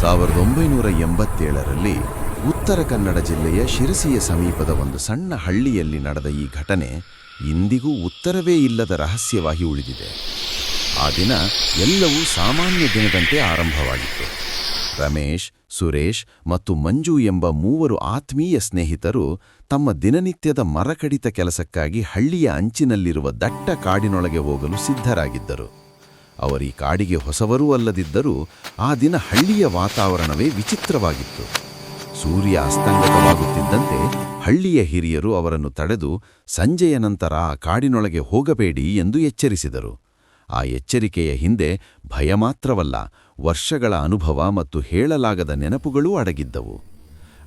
ಸಾವಿರದ ಒಂಬೈನೂರ ಎಂಬತ್ತೇಳರಲ್ಲಿ ಉತ್ತರ ಕನ್ನಡ ಜಿಲ್ಲೆಯ ಶಿರಸಿಯ ಸಮೀಪದ ಒಂದು ಸಣ್ಣ ಹಳ್ಳಿಯಲ್ಲಿ ನಡೆದ ಈ ಘಟನೆ ಇಂದಿಗೂ ಉತ್ತರವೇ ಇಲ್ಲದ ರಹಸ್ಯವಾಗಿ ಉಳಿದಿದೆ. ಆ ದಿನ ಎಲ್ಲವೂ ಸಾಮಾನ್ಯ ದಿನದಂತೆ ಆರಂಭವಾಗಿತ್ತು. ರಮೇಶ್, ಸುರೇಶ್ ಮತ್ತು ಮಂಜು ಎಂಬ ಮೂವರು ಆತ್ಮೀಯ ಸ್ನೇಹಿತರು ತಮ್ಮ ದಿನನಿತ್ಯದ ಮರಕಡಿತ ಕೆಲಸಕ್ಕಾಗಿ ಹಳ್ಳಿಯ ಅಂಚಿನಲ್ಲಿರುವ ದಟ್ಟ ಕಾಡಿನೊಳಗೆ ಹೋಗಲು ಸಿದ್ಧರಾಗಿದ್ದರು. ಅವರೀ ಕಾಡಿಗೆ ಹೊಸವರೂ ಅಲ್ಲದಿದ್ದರೂ ಆ ದಿನ ಹಳ್ಳಿಯ ವಾತಾವರಣವೇ ವಿಚಿತ್ರವಾಗಿತ್ತು. ಸೂರ್ಯ ಅಸ್ತಂಗತವಾಗುತ್ತಿದ್ದಂತೆ ಹಳ್ಳಿಯ ಹಿರಿಯರು ಅವರನ್ನು ತಡೆದು ಸಂಜೆಯ ನಂತರ ಆ ಕಾಡಿನೊಳಗೆ ಹೋಗಬೇಡಿ ಎಂದು ಎಚ್ಚರಿಸಿದರು. ಆ ಎಚ್ಚರಿಕೆಯ ಹಿಂದೆ ಭಯ ಮಾತ್ರವಲ್ಲ, ವರ್ಷಗಳ ಅನುಭವ ಮತ್ತು ಹೇಳಲಾಗದ ನೆನಪುಗಳೂ ಅಡಗಿದ್ದವು.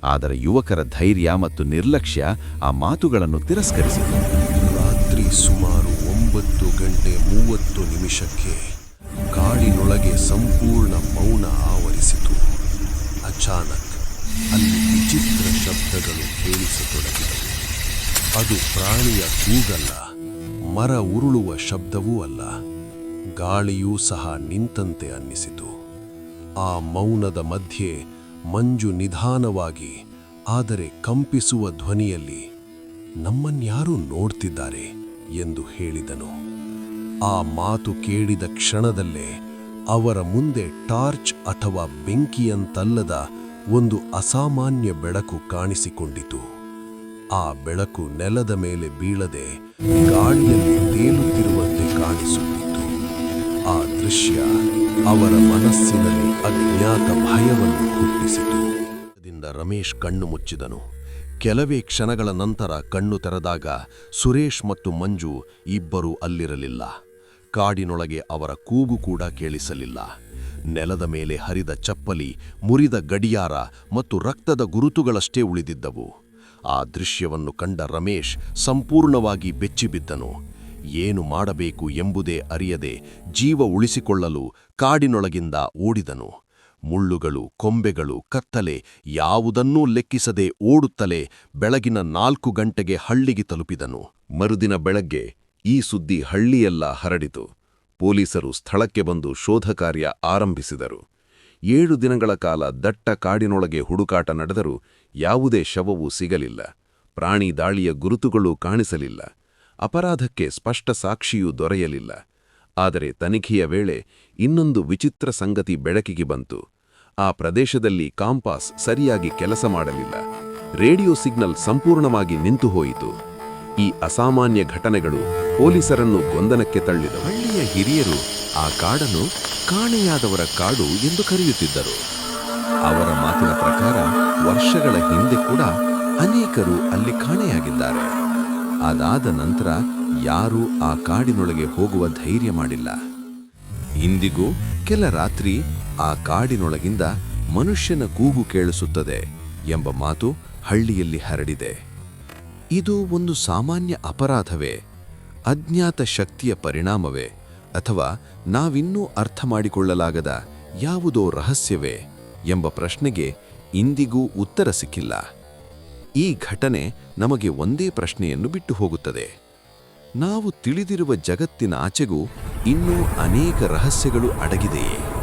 ಆದರೆ ಯುವಕರ ಧೈರ್ಯ ಮತ್ತು ನಿರ್ಲಕ್ಷ್ಯ ಆ ಮಾತುಗಳನ್ನು ತಿರಸ್ಕರಿಸಿತು. ರಾತ್ರಿ ಸುಮಾರು ಒಂಬತ್ತು ಗಂಟೆ ಮೂವತ್ತು ನಿಮಿಷಕ್ಕೆ ಕಾಡಿನೊಳಗೆ ಸಂಪೂರ್ಣ ಮೌನ ಆವರಿಸಿತು. ಅಚಾನಕ್ ಅಲ್ಲಿ ವಿಚಿತ್ರ ಶಬ್ದಗಳು ಕೇಳಿಸತೊಡಗಿದವು. ಅದು ಪ್ರಾಣಿಯ ಕೂಗಲ್ಲ, ಮರ ಉರುಳುವ ಶಬ್ದವೂ ಅಲ್ಲ. ಗಾಳಿಯೂ ಸಹ ನಿಂತಂತೆ ಅನ್ನಿಸಿತು. ಆ ಮೌನದ ಮಧ್ಯೆ ಮಂಜು ನಿಧಾನವಾಗಿ, ಆದರೆ ಕಂಪಿಸುವ ಧ್ವನಿಯಲ್ಲಿ, ನಮ್ಮನ್ಯಾರು ನೋಡ್ತಿದ್ದಾರೆ? ಎಂದು ಹೇಳಿದನು. ಆ ಮಾತು ಕೇಳಿದ ಕ್ಷಣದಲ್ಲೇ ಅವರ ಮುಂದೆ ಟಾರ್ಚ್ ಅಥವಾ ಬೆಂಕಿಯಂತಲ್ಲದ ಒಂದು ಅಸಾಮಾನ್ಯ ಬೆಳಕು ಕಾಣಿಸಿಕೊಂಡಿತು. ಆ ಬೆಳಕು ನೆಲದ ಮೇಲೆ ಬೀಳದೆ ಗಾಳಿಯಲ್ಲಿ ತೇಲುತ್ತಿರುವಂತೆ ಕಾಣಿಸುತ್ತಿತ್ತು. ಆ ದೃಶ್ಯ ಅವರ ಮನಸ್ಸಿನಲ್ಲಿ ಅಜ್ಞಾತ ಭಯವನ್ನು ಹುಟ್ಟಿಸಿತು. ರಮೇಶ್ ಕಣ್ಣು ಮುಚ್ಚಿದನು. ಕೆಲವೇ ಕ್ಷಣಗಳ ನಂತರ ಕಣ್ಣು ತೆರೆದಾಗ ಸುರೇಶ್ ಮತ್ತು ಮಂಜು ಇಬ್ಬರೂ ಅಲ್ಲಿರಲಿಲ್ಲ. ಕಾಡಿನೊಳಗೆ ಅವರ ಕೂಗು ಕೂಡ ಕೇಳಿಸಲಿಲ್ಲ. ನೆಲದ ಮೇಲೆ ಹರಿದ ಚಪ್ಪಲಿ, ಮುರಿದ ಗಡಿಯಾರ ಮತ್ತು ರಕ್ತದ ಗುರುತುಗಳಷ್ಟೇ ಉಳಿದಿದ್ದವು. ಆ ದೃಶ್ಯವನ್ನು ಕಂಡ ರಮೇಶ್ ಸಂಪೂರ್ಣವಾಗಿ ಬೆಚ್ಚಿಬಿದ್ದನು. ಏನು ಮಾಡಬೇಕು ಎಂಬುದೇ ಅರಿಯದೆ ಜೀವ ಉಳಿಸಿಕೊಳ್ಳಲು ಕಾಡಿನೊಳಗಿಂದ ಓಡಿದನು. ಮುಳ್ಳುಗಳು, ಕೊಂಬೆಗಳು, ಕತ್ತಲೆ ಯಾವುದನ್ನೂ ಲೆಕ್ಕಿಸದೆ ಓಡುತ್ತಲೇ ಬೆಳಗಿನ ನಾಲ್ಕು ಗಂಟೆಗೆ ಹಳ್ಳಿಗೆ ತಲುಪಿದನು. ಮರುದಿನ ಬೆಳಗ್ಗೆ ಈ ಸುದ್ದಿ ಹಳ್ಳಿಯೆಲ್ಲ ಹರಡಿತು. ಪೊಲೀಸರು ಸ್ಥಳಕ್ಕೆ ಬಂದು ಶೋಧ ಕಾರ್ಯ ಆರಂಭಿಸಿದರು. ಏಳು ದಿನಗಳ ಕಾಲ ದಟ್ಟ ಕಾಡಿನೊಳಗೆ ಹುಡುಕಾಟ ನಡೆದರೂ ಯಾವುದೇ ಶವವೂ ಸಿಗಲಿಲ್ಲ. ಪ್ರಾಣಿ ದಾಳಿಯ ಗುರುತುಗಳೂ ಕಾಣಿಸಲಿಲ್ಲ. ಅಪರಾಧಕ್ಕೆ ಸ್ಪಷ್ಟ ಸಾಕ್ಷಿಯೂ ದೊರೆಯಲಿಲ್ಲ. ಆದರೆ ತನಿಖೆಯ ವೇಳೆ ಇನ್ನೊಂದು ವಿಚಿತ್ರ ಸಂಗತಿ ಬೆಳಕಿಗೆ ಬಂತು. ಆ ಪ್ರದೇಶದಲ್ಲಿ ಕಾಂಪಾಸ್ ಸರಿಯಾಗಿ ಕೆಲಸ ಮಾಡಲಿಲ್ಲ. ರೇಡಿಯೋ ಸಿಗ್ನಲ್ ಸಂಪೂರ್ಣವಾಗಿ ನಿಂತು ಹೋಯಿತು ಈ ಅಸಾಮಾನ್ಯ ಘಟನೆಗಳು ಪೊಲೀಸರನ್ನು ಗೊಂದನಕ್ಕೆ ತಳ್ಳಿದ ಹಳ್ಳಿಯ ಹಿರಿಯರು ಆ ಕಾಡನ್ನು ಕಾಣೆಯಾದವರ ಕಾಡು ಎಂದು ಕರೆಯುತ್ತಿದ್ದರು. ಅವರ ಮಾತಿನ ಪ್ರಕಾರ ವರ್ಷಗಳ ಹಿಂದೆ ಕೂಡ ಅನೇಕರು ಅಲ್ಲಿ ಕಾಣೆಯಾಗಿದ್ದಾರೆ. ಅದಾದ ನಂತರ ಯಾರೂ ಆ ಕಾಡಿನೊಳಗೆ ಹೋಗುವ ಧೈರ್ಯ ಮಾಡಿಲ್ಲ. ಇಂದಿಗೂ ಕೆಲ ರಾತ್ರಿ ಆ ಕಾಡಿನೊಳಗಿಂದ ಮನುಷ್ಯನ ಕೂಗು ಕೇಳಿಸುತ್ತದೆ ಎಂಬ ಮಾತು ಹಳ್ಳಿಯಲ್ಲಿ ಹರಡಿದೆ. ಇದು ಒಂದು ಸಾಮಾನ್ಯ ಅಪರಾಧವೇ, ಅಜ್ಞಾತ ಶಕ್ತಿಯ ಪರಿಣಾಮವೇ, ಅಥವಾ ನಾವಿನ್ನೂ ಅರ್ಥ ಮಾಡಿಕೊಳ್ಳಲಾಗದ ಯಾವುದೋ ರಹಸ್ಯವೇ ಎಂಬ ಪ್ರಶ್ನೆಗೆ ಇಂದಿಗೂ ಉತ್ತರ ಸಿಕ್ಕಿಲ್ಲ. ಈ ಘಟನೆ ನಮಗೆ ಒಂದೇ ಪ್ರಶ್ನೆಯನ್ನು ಬಿಟ್ಟು ಹೋಗುತ್ತದೆ. ನಾವು ತಿಳಿದಿರುವ ಜಗತ್ತಿನ ಆಚೆಗೂ ಇನ್ನೂ ಅನೇಕ ರಹಸ್ಯಗಳು ಅಡಗಿದೆಯೇ?